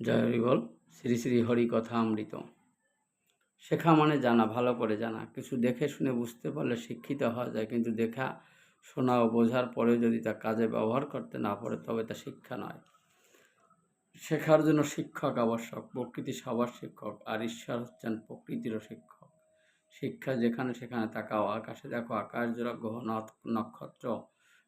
জয় হরি বল শ্রী শ্রী হরি কথা অমৃত শেখা মানে জানা, ভালো করে জানা। কিছু দেখে শুনে বুঝতে পারলে শিক্ষিত হওয়া যায়, কিন্তু দেখা, শোনা ও বোঝার পরেও যদি তা কাজে ব্যবহার করতে না পারে, তবে তা শিক্ষা নয়। শেখার জন্য শিক্ষক আবশ্যক, প্রকৃতি সবার শিক্ষক, আর ঈশ্বর হচ্ছেন প্রকৃতিরও শিক্ষক। শিক্ষা যেখানে সেখানে তাকাও, আকাশে দেখো, আকাশ জোড়া গ্রহ নক্ষত্র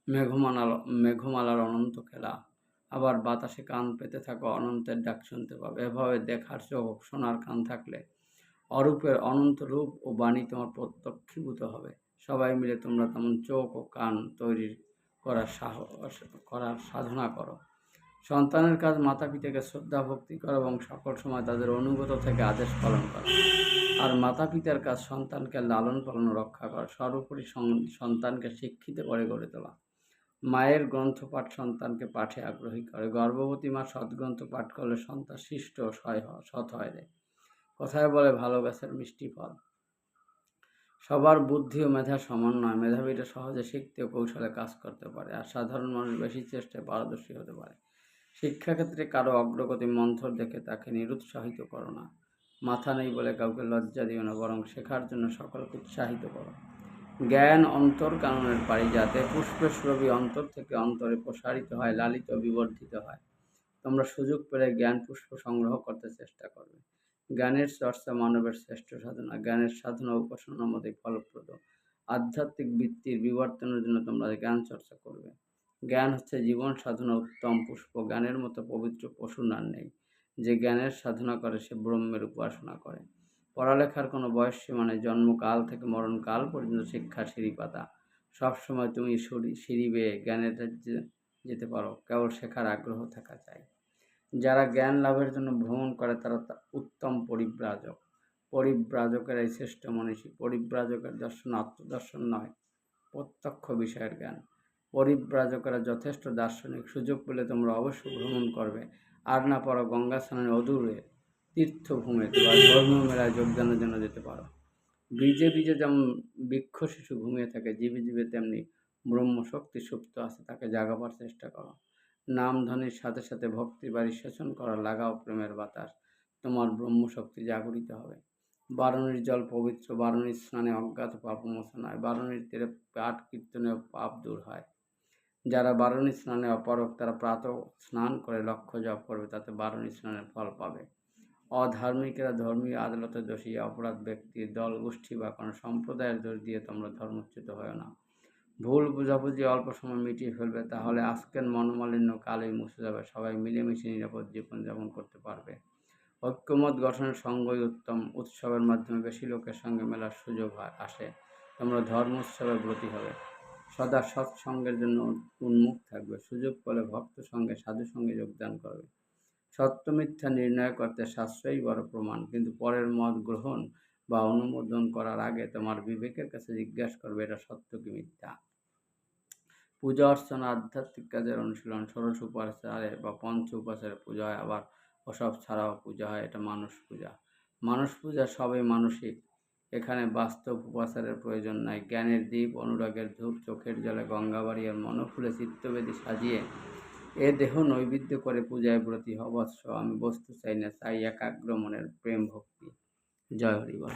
মেঘমালার মেঘমালার অনন্ত খেলা। আবার বাতাসে কান পেতে থাকো, অনন্তের ডাক শুনতে পাবে। এভাবে দেখার চোখ শোনার কান থাকলে অরূপের অনন্ত রূপ ও বাণী তোমার প্রত্যক্ষীভূত হবে। সবাই মিলে তোমরা তেমন চোখ ও কান তৈরি করার সাহস করার সাধনা করো। সন্তানের কাজ মাতা পিতাকে শ্রদ্ধা, ভক্তি করো এবং সকল সময় তাদের অনুগত থেকে আদেশ পালন করো। আর মাতা পিতার কাজ সন্তানকে লালন পালন রক্ষা করা। সর্বোপরি সন্তানকে শিক্ষিত করে গড়ে তোলা। মায়ের গ্রন্থপাঠ সন্তানকে পাঠে আগ্রহী করে। গর্ভবতী মা সদ্গ্রন্থ পাঠ করলে সন্তান শিষ্ট সয় সৎ হয় রে। কথায় বলে, ভালো গাছের মিষ্টি ফল। সবার বুদ্ধি ও মেধা সমান নয়। মেধাবীরা সহজে শিখতে ও কৌশলে কাজ করতে পারে আর সাধারণ মানুষ বেশি চেষ্টায় পারদর্শী হতে পারে। শিক্ষাক্ষেত্রে কারও অগ্রগতি মন্থর দেখে তাকে নিরুৎসাহিত করো না। মাথা নেই বলে কাউকে লজ্জা দিও না, বরং শেখার জন্য সকলকে উৎসাহিত করো। জ্ঞান অন্তর কাননের পারিজাতে পুষ্পের সুরভি অন্তর থেকে অন্তরে প্রসারিত হয়, লালিত বিবর্ধিত হয়। তোমরা সুযোগ পেলে জ্ঞান পুষ্প সংগ্রহ করতে চেষ্টা করবে। জ্ঞানের চর্চা মানবের শ্রেষ্ঠ সাধনা। জ্ঞানের সাধনা উপাসনার মধ্যে ফলপ্রদ। আধ্যাত্মিক বৃত্তির বিবর্তনের জন্য তোমরা জ্ঞান চর্চা করবে। জ্ঞান হচ্ছে জীবন সাধনা উত্তম পুষ্প। জ্ঞানের মতো পবিত্র পশুর আর নেই। যে জ্ঞানের সাধনা করে, সে ব্রহ্মের উপাসনা করে। পড়ালেখার কোনো বয়স সীমা নেই জন্মকাল থেকে মরণকাল পর্যন্ত শিক্ষার সিঁড়ি পাতা। সবসময় তুমি সিঁড়ি বেয়ে জ্ঞানের যেতে পারো, কেবল শেখার আগ্রহ থাকা চাই। যারা জ্ঞান লাভের জন্য ভ্রমণ করে, তারা উত্তম পরিব্রাজক। পরিব্রাজকেরাই শ্রেষ্ঠ মনীষী, পরিব্রাজকের দর্শন আত্মদর্শন নয়, প্রত্যক্ষ বিষয়ের জ্ঞান। পরিব্রাজকেরা যথেষ্ট দার্শনিক সুযোগ পেলে তোমরা অবশ্যই ভ্রমণ করবে। আর না পারো গঙ্গা স্নানের অদূরে তীর্থভূমিতে বা ধর্মীয় মেলায় যোগদানের জন্য যেতে পারো। বীজে বীজে যেমন বৃক্ষ শিশু ঘুমিয়ে থাকে, জীবে জীবে তেমনি ব্রহ্মশক্তি সুপ্ত আছে, তাকে জাগাবার চেষ্টা করো। নাম সাথে সাথে ভক্তি বাড়ি সেচন করা, লাগাও প্রেমের বাতাস, তোমার ব্রহ্মশক্তি জাগরিত হবে। বারণীর জল পবিত্র, বারণীর স্নানে অজ্ঞাত পাপ মোচন হয় বারণীর তীরে পাঠ কীর্তনে পাপ দূর হয়। যারা বারণী স্নানে অপারক তারা প্রাতঃ স্নান করে লক্ষ্য জপ করবে, তাতে বারণী স্নানের ফল পাবে। অধার্মিকেরা ধর্মীয় আদালতে দোষী, অপরাধ ব্যক্তির দল, গোষ্ঠী বা কোনো সম্প্রদায়ের দোষ দিয়ে তোমরা ধর্মচ্যুত হয় না। ভুল বোঝাবুঝি অল্প সময় মিটিয়ে ফেলবে, তাহলে আজকের মনোমালিন্য কালেই মুছে যাবে। সবাই মিলেমিশে নিরাপদ জীবনযাপন করতে পারবে। ঐক্যমত গঠনের সঙ্গই উত্তম। উৎসবের মাধ্যমে বেশি লোকের সঙ্গে মেলার সুযোগ হয়, আসে। তোমরা ধর্ম উৎসবে ব্রতী হবে। সদা সৎসঙ্গের জন্য উন্মুখ থাকবে। সুযোগ পেলে ভক্ত সঙ্গে, সাধু সঙ্গে যোগদান করবে। সত্য মিথ্যা নির্ণয় করতে শাস্ত্রই বড় প্রমাণ। কিন্তু পরের মত গ্রহণ বা অনুমোদন করার আগে তোমার বিবেকের কাছে জিজ্ঞাসা করবে, এটা সত্য কি মিথ্যা? পূজা অর্চনা, আধ্যাত্মিক কাজের অনুশীলন, ষোড়শ উপাচারে বা পঞ্চ উপাচারে পূজা হয়, আবার ওসব ছাড়াও পূজা হয়, এটা মানুষ পূজা। মানুষ পূজা সবই মানসিক। এখানে বাস্তব উপাচারের প্রয়োজন নাই। জ্ঞানের দ্বীপ, অনুরাগের ধূপ, চোখের জলে গঙ্গাবাড়ি আর মনফুলে চিত্তবেদী সাজিয়ে এ দেহ নৈবেদ্য করে পূজায় ব্রতী হবৎস আমি বস্তু চাই না, চাই একাগ্র মনের প্রেম ভক্তি। জয় হরিবল